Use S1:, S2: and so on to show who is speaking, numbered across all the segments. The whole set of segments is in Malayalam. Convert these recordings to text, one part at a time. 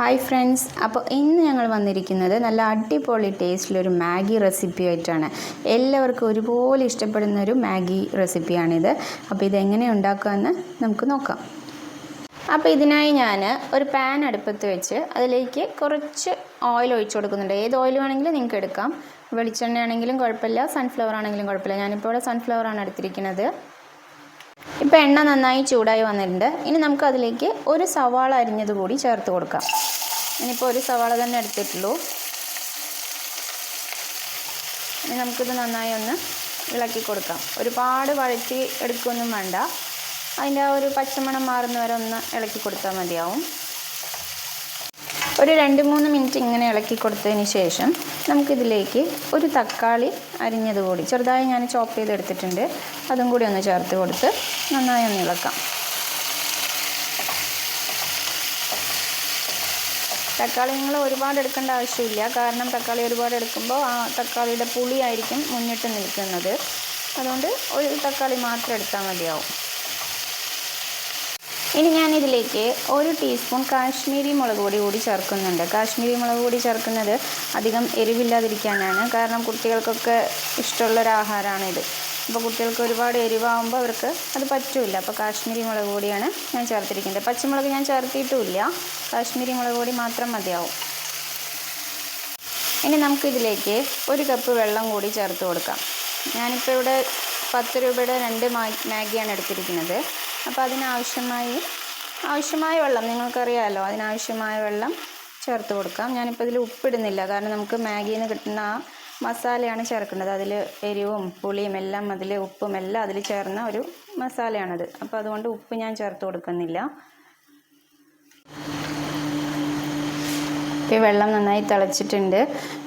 S1: ഹായ് ഫ്രണ്ട്സ് അപ്പോൾ ഇന്ന് ഞങ്ങൾ വന്നിരിക്കുന്നത് നല്ല അടിപൊളി ടേസ്റ്റിലൊരു മാഗി റെസിപ്പി ആയിട്ടാണ്. എല്ലാവർക്കും ഒരുപോലെ ഇഷ്ടപ്പെടുന്ന ഒരു മാഗി റെസിപ്പിയാണിത്. അപ്പോൾ ഇതെങ്ങനെ ഉണ്ടാക്കാമെന്ന് നമുക്ക് നോക്കാം. അപ്പോൾ ഇതിനായി ഞാൻ ഒരു പാൻ അടുപ്പത്ത് വെച്ച് അതിലേക്ക് കുറച്ച് ഓയിൽ ഒഴിച്ചു കൊടുക്കുന്നുണ്ട്. ഏത് ഓയിൽ വേണമെങ്കിലും നിങ്ങൾക്ക് എടുക്കാം. വെളിച്ചെണ്ണ ആണെങ്കിലും കുഴപ്പമില്ല. സൺഫ്ലവർ ആണെങ്കിലും കുഴപ്പമില്ല. ഞാനിപ്പോൾ ഇവിടെ സൺഫ്ലവർ ആണ് എടുത്തിരിക്കുന്നത്. ഇപ്പോൾ എണ്ണ നന്നായി ചൂടായി വന്നിട്ടുണ്ട്. ഇനി നമുക്ക് അതിലേക്ക് ഒരു സവാള അരിഞ്ഞത് കൂടി ചേർത്ത് കൊടുക്കാം. ഇനിയിപ്പോൾ ഒരു സവാള തന്നെ എടുത്തിട്ടുള്ളൂ. ഇനി നമുക്കിത് നന്നായി ഒന്ന് ഇളക്കി കൊടുക്കാം. ഒരുപാട് വഴറ്റി എടുക്കുകയൊന്നും വേണ്ട. അതിന്റെ ആ ഒരു പച്ചമണം മാറുന്ന വരെ ഒന്ന് ഇളക്കി കൊടുത്താൽ മതിയാവും. ഒരു രണ്ട് മൂന്ന് മിനിറ്റ് ഇങ്ങനെ ഇളക്കി കൊടുത്തതിന് ശേഷം നമുക്കിതിലേക്ക് ഒരു തക്കാളി അരിഞ്ഞത് കൂടി ചെറുതായി ഞാൻ ചോപ്പ് ചെയ്തെടുത്തിട്ടുണ്ട്. അതും കൂടി ഒന്ന് ചേർത്ത് കൊടുത്ത് നന്നായി ഒന്ന് ഇളക്കാം. തക്കാളി നിങ്ങൾ ഒരുപാട് എടുക്കേണ്ട ആവശ്യമില്ല. കാരണം തക്കാളി ഒരുപാട് എടുക്കുമ്പോൾ ആ തക്കാളിയുടെ പുളിയായിരിക്കും മുന്നിട്ട് നിൽക്കുന്നത്. അതുകൊണ്ട് ഒരു തക്കാളി മാത്രം എടുത്താൽ മതിയാവും. ഇനി ഞാനിതിലേക്ക് ഒരു ടീസ്പൂൺ കാശ്മീരി മുളക് പൊടി കൂടി ചേർക്കുന്നുണ്ട്. കാശ്മീരി മുളക് പൊടി ചേർക്കുന്നത് അധികം എരിവില്ലാതിരിക്കാനാണ്. കാരണം കുട്ടികൾക്കൊക്കെ ഇഷ്ടമുള്ളൊരു ആഹാരമാണിത് അപ്പോൾ കുട്ടികൾക്ക് ഒരുപാട് എരിവാകുമ്പോൾ അവർക്ക് അത് പറ്റില്ല. അപ്പോൾ കാശ്മീരി മുളക് പൊടിയാണ് ഞാൻ ചേർത്തിരിക്കുന്നത്. പച്ചമുളക് ഞാൻ ചേർത്തിയിട്ടുമില്ല കാശ്മീരി മുളക് പൊടി മാത്രം മതിയാവും. ഇനി നമുക്കിതിലേക്ക് ഒരു കപ്പ് വെള്ളം കൂടി ചേർത്ത് കൊടുക്കാം. ഞാനിപ്പോൾ ഇവിടെ പത്ത് രൂപയുടെ രണ്ട് മാഗിയാണ് എടുത്തിരിക്കുന്നത്. അപ്പോൾ അതിനാവശ്യമായി ആവശ്യമായ വെള്ളം നിങ്ങൾക്കറിയാമല്ലോ അതിനാവശ്യമായ വെള്ളം ചേർത്ത് കൊടുക്കാം. ഞാനിപ്പോൾ ഇതിൽ ഉപ്പിടുന്നില്ല. കാരണം നമുക്ക് മാഗിയിൽ നിന്ന് കിട്ടുന്ന ആ മസാലയാണ് ചേർക്കേണ്ടത്. അതിൽ എരിവും പുളിയും എല്ലാം അതിൽ ഉപ്പും എല്ലാം അതിൽ ചേർന്ന ഒരു മസാലയാണത്. അപ്പോൾ അതുകൊണ്ട് ഉപ്പ് ഞാൻ ചേർത്ത് കൊടുക്കുന്നില്ല. ഇപ്പോൾ വെള്ളം നന്നായി തിളച്ചിട്ടുണ്ട്.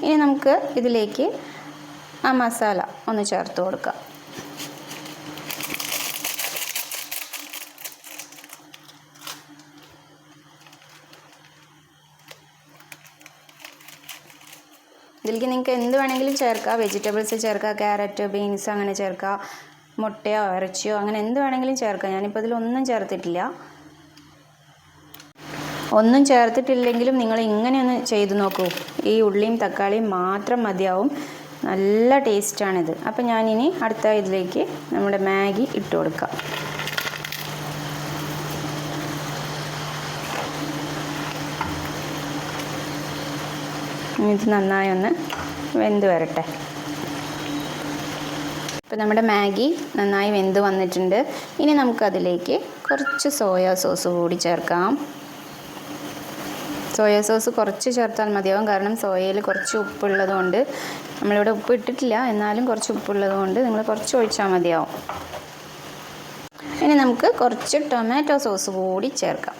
S1: ഇനി നമുക്ക് ഇതിലേക്ക് ആ മസാല ഒന്ന് ചേർത്ത് കൊടുക്കാം. ഇതിലേക്ക് നിങ്ങൾക്ക് എന്ത് വേണമെങ്കിലും ചേർക്കാം. വെജിറ്റബിൾസ് ചേർക്കാം ക്യാരറ്റ് ബീൻസ് അങ്ങനെ ചേർക്കാം. മുട്ടയോ ഇറച്ചിയോ അങ്ങനെ എന്ത് വേണമെങ്കിലും ചേർക്കാം. ഞാനിപ്പോൾ ഇതിലൊന്നും ചേർത്തിട്ടില്ല. ഒന്നും ചേർത്തിട്ടില്ലെങ്കിലും നിങ്ങൾ ഇങ്ങനെ ഒന്ന് ചെയ്ത് നോക്കൂ. ഈ ഉള്ളിയും തക്കാളിയും മാത്രം മതിയാവും. നല്ല ടേസ്റ്റാണിത് അപ്പോൾ ഞാനിനി അടുത്ത ഇതിലേക്ക് നമ്മുടെ മാഗി ഇട്ട് കൊടുക്കാം. ഇത് നന്നായി ഒന്ന് വെന്ത് വരട്ടെ. ഇപ്പോൾ നമ്മുടെ മാഗി നന്നായി വെന്ത് വന്നിട്ടുണ്ട്. ഇനി നമുക്കതിലേക്ക് കുറച്ച് സോയാ സോസ് കൂടി ചേർക്കാം. സോയ സോസ് കുറച്ച് ചേർത്താൽ മതിയാവും. കാരണം സോയയിൽ കുറച്ച് ഉപ്പുള്ളതുകൊണ്ട് നമ്മളിവിടെ ഉപ്പ് ഇട്ടിട്ടില്ല. എന്നാലും കുറച്ച് ഉപ്പുള്ളതുകൊണ്ട് നിങ്ങൾ കുറച്ച് ഒഴിച്ചാൽ മതിയാവും. ഇനി നമുക്ക് കുറച്ച് ടൊമാറ്റോ സോസ് കൂടി ചേർക്കാം.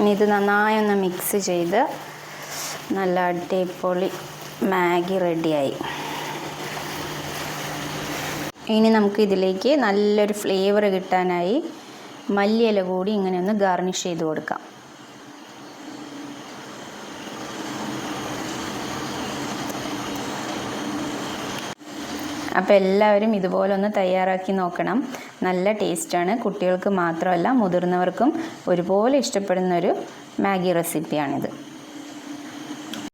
S1: ഇനി ഇത് നന്നായി ഒന്ന് മിക്സ് ചെയ്ത് നല്ല അടിപൊളി മാഗി റെഡിയായി. ഇനി നമുക്ക് ഇതിലേക്ക് നല്ലൊരു ഫ്ലേവർ കിട്ടാനായി മല്ലിയില കൂടി ഇങ്ങനെ ഒന്ന് ഗാർണിഷ് ചെയ്ത് കൊടുക്കാം. അപ്പോൾ എല്ലാവരും ഇതുപോലെ ഒന്ന് തയ്യാറാക്കി നോക്കണം. നല്ല ടേസ്റ്റാണ് കുട്ടികൾക്ക് മാത്രമല്ല മുതിർന്നവർക്കും ഒരുപോലെ ഇഷ്ടപ്പെടുന്ന ഒരു മാഗി റെസിപ്പിയാണിത്